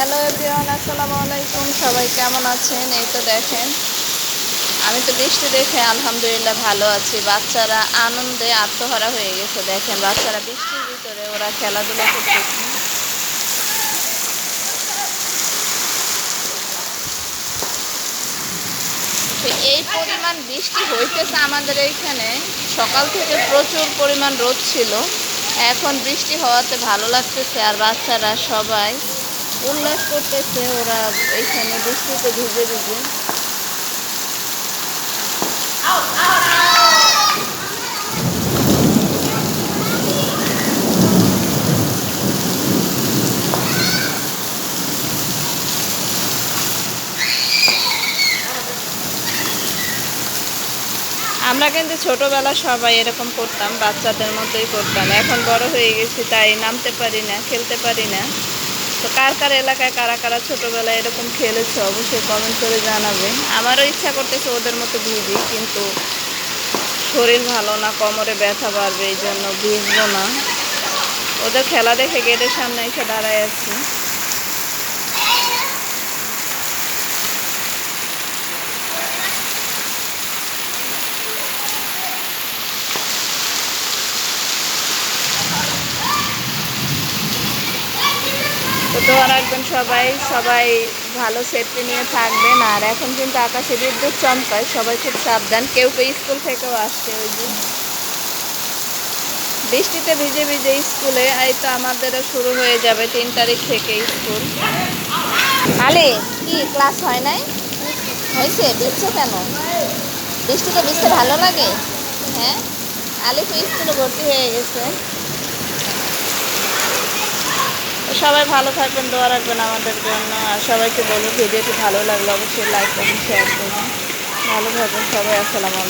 Hello everyone, আসসালামু আলাইকুম। সবাই কেমন আছেন? এই তো দেখেন, আমি তো বৃষ্টি দেখে আলহামদুলিল্লাহ ভালো আছি। বাচ্চারা আনন্দে আত্মহারা হয়ে গেছে। দেখেন, বাচ্চারা বৃষ্টির ভিতরে, ওরা খেলাধুলা করতেছে। এই পরিমাণ বৃষ্টি হইতেছে আমাদের এইখানে। সকাল থেকে প্রচুর পরিমাণ রোদ ছিল। এখন বৃষ্টি হওয়াতে ভালো লাগতেছে, আর বাচ্চারা সবাই উল্লাস করতেছে ওরা এইখানে বৃষ্টিতে ভিজে ভিজে। আমরা কিন্তু ছোটবেলা সবাই এরকম করতাম, বাচ্চাদের মতোই করতাম। এখন বড় হয়ে গেছি, তাই নামতে পারি না, খেলতে পারি না। তো কার কার এলাকায় কারা কারা ছোটোবেলায় এরকম খেলেছ অবশ্যই কমেন্ট করে জানাবে। আমারও ইচ্ছা করতেছে ওদের মতো ভিজি কিন্তু শরীর ভালো না, কোমরে ব্যথা বাড়বে, এই জন্য ভিজবো না। ওদের খেলা দেখে গেটের সামনে এসে দাঁড়ায় আছি। তো দোয়া রাখবেন সবাই সবাই ভালো সেফটি নিয়ে থাকবেন। আর এখন কিন্তু আকাশে বিদ্যুৎ চমকায়, সবাই খুব সাবধান। কেউ কেউ স্কুল থেকেও আসছে ওই যে। বৃষ্টিতে ভিজে ভিজে স্কুলে, এই তো আমাদেরও শুরু হয়ে যাবে তিন তারিখ থেকে স্কুল। আলে, কি, ক্লাস হয় নাই? হয়েছে? ভিজছে কেন? বৃষ্টিতে ভিজতে ভালো লাগে? হ্যাঁ? আলিফ স্কুলে ভর্তি হয়ে গেছে তো সবাই ভালো থাকবেন, দোয়া রাখবেন আমাদের জন্য। আর সবাইকে বলুন, ভিডিওটি ভালো লাগলে অবশ্যই লাইক করুন শেয়ার করুন। ভালো থাকবেন সবাই, আসসালামু আলাইকুম।